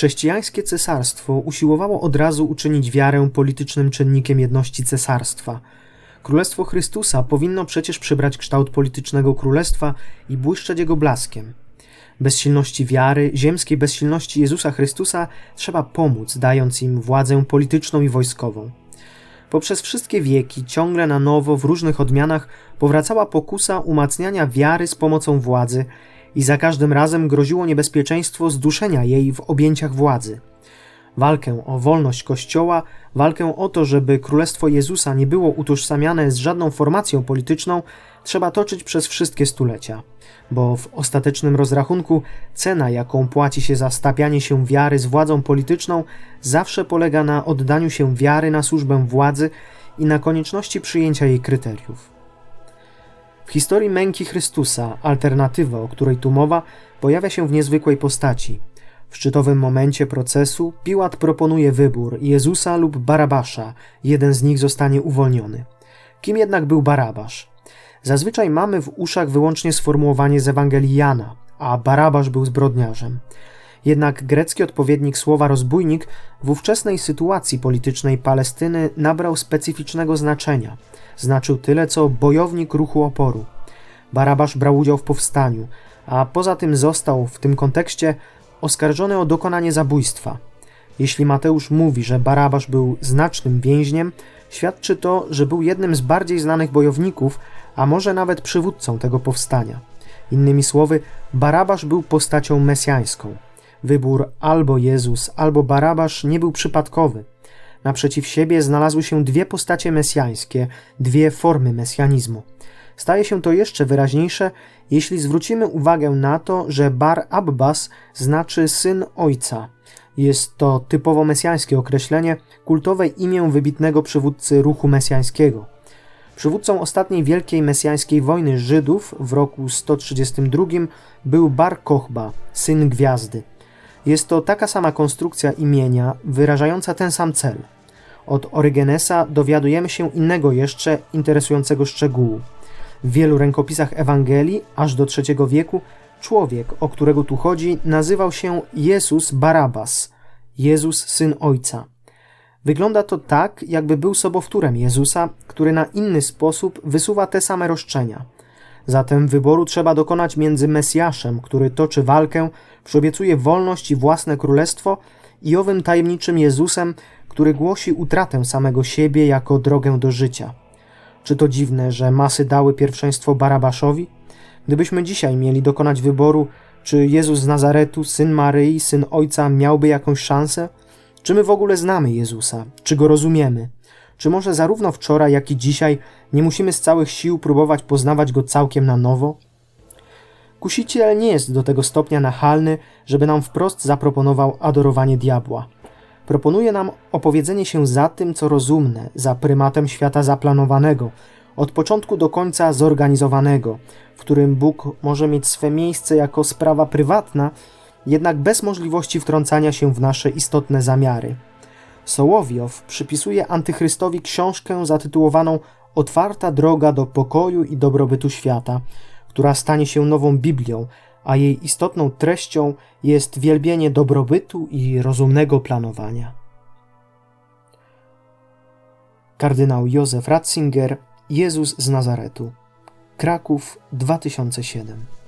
Chrześcijańskie cesarstwo usiłowało od razu uczynić wiarę politycznym czynnikiem jedności cesarstwa. Królestwo Chrystusa powinno przecież przybrać kształt politycznego królestwa i błyszczeć jego blaskiem. Bez silności wiary, ziemskiej bezsilności Jezusa Chrystusa trzeba pomóc, dając im władzę polityczną i wojskową. Poprzez wszystkie wieki, ciągle na nowo, w różnych odmianach, powracała pokusa umacniania wiary z pomocą władzy i za każdym razem groziło niebezpieczeństwo zduszenia jej w objęciach władzy. Walkę o wolność Kościoła, walkę o to, żeby Królestwo Jezusa nie było utożsamiane z żadną formacją polityczną, trzeba toczyć przez wszystkie stulecia, bo w ostatecznym rozrachunku cena, jaką płaci się za stapianie się wiary z władzą polityczną, zawsze polega na oddaniu się wiary na służbę władzy i na konieczności przyjęcia jej kryteriów. W historii męki Chrystusa alternatywa, o której tu mowa, pojawia się w niezwykłej postaci. W szczytowym momencie procesu Piłat proponuje wybór Jezusa lub Barabasza, jeden z nich zostanie uwolniony. Kim jednak był Barabasz? Zazwyczaj mamy w uszach wyłącznie sformułowanie z Ewangelii Jana, a Barabasz był zbrodniarzem. Jednak grecki odpowiednik słowa rozbójnik w ówczesnej sytuacji politycznej Palestyny nabrał specyficznego znaczenia. Znaczył tyle co bojownik ruchu oporu. Barabasz brał udział w powstaniu, a poza tym został w tym kontekście oskarżony o dokonanie zabójstwa. Jeśli Mateusz mówi, że Barabasz był znacznym więźniem, świadczy to, że był jednym z bardziej znanych bojowników, a może nawet przywódcą tego powstania. Innymi słowy, Barabasz był postacią mesjańską. Wybór albo Jezus, albo Barabasz nie był przypadkowy. Naprzeciw siebie znalazły się dwie postacie mesjańskie, dwie formy mesjanizmu. Staje się to jeszcze wyraźniejsze, jeśli zwrócimy uwagę na to, że Bar Abbas znaczy syn ojca. Jest to typowo mesjańskie określenie, kultowe imię wybitnego przywódcy ruchu mesjańskiego. Przywódcą ostatniej wielkiej mesjańskiej wojny Żydów w roku 132 był Bar Kochba, syn gwiazdy. Jest to taka sama konstrukcja imienia, wyrażająca ten sam cel. Od Orygenesa dowiadujemy się innego jeszcze interesującego szczegółu. W wielu rękopisach Ewangelii, aż do III wieku, człowiek, o którego tu chodzi, nazywał się Jezus Barabas, Jezus syn Ojca. Wygląda to tak, jakby był sobowtórem Jezusa, który na inny sposób wysuwa te same roszczenia. Zatem wyboru trzeba dokonać między Mesjaszem, który toczy walkę, przyobiecuje wolność i własne królestwo, i owym tajemniczym Jezusem, który głosi utratę samego siebie jako drogę do życia. Czy to dziwne, że masy dały pierwszeństwo Barabaszowi? Gdybyśmy dzisiaj mieli dokonać wyboru, czy Jezus z Nazaretu, syn Maryi, syn Ojca, miałby jakąś szansę? Czy my w ogóle znamy Jezusa? Czy go rozumiemy? Czy może zarówno wczoraj, jak i dzisiaj nie musimy z całych sił próbować poznawać go całkiem na nowo? Kusiciel nie jest do tego stopnia nachalny, żeby nam wprost zaproponował adorowanie diabła. Proponuje nam opowiedzenie się za tym, co rozumne, za prymatem świata zaplanowanego, od początku do końca zorganizowanego, w którym Bóg może mieć swe miejsce jako sprawa prywatna, jednak bez możliwości wtrącania się w nasze istotne zamiary. Sołowiow przypisuje antychrystowi książkę zatytułowaną Otwarta droga do pokoju i dobrobytu świata, która stanie się nową Biblią, a jej istotną treścią jest wielbienie dobrobytu i rozumnego planowania. Kardynał Józef Ratzinger, Jezus z Nazaretu, Kraków 2007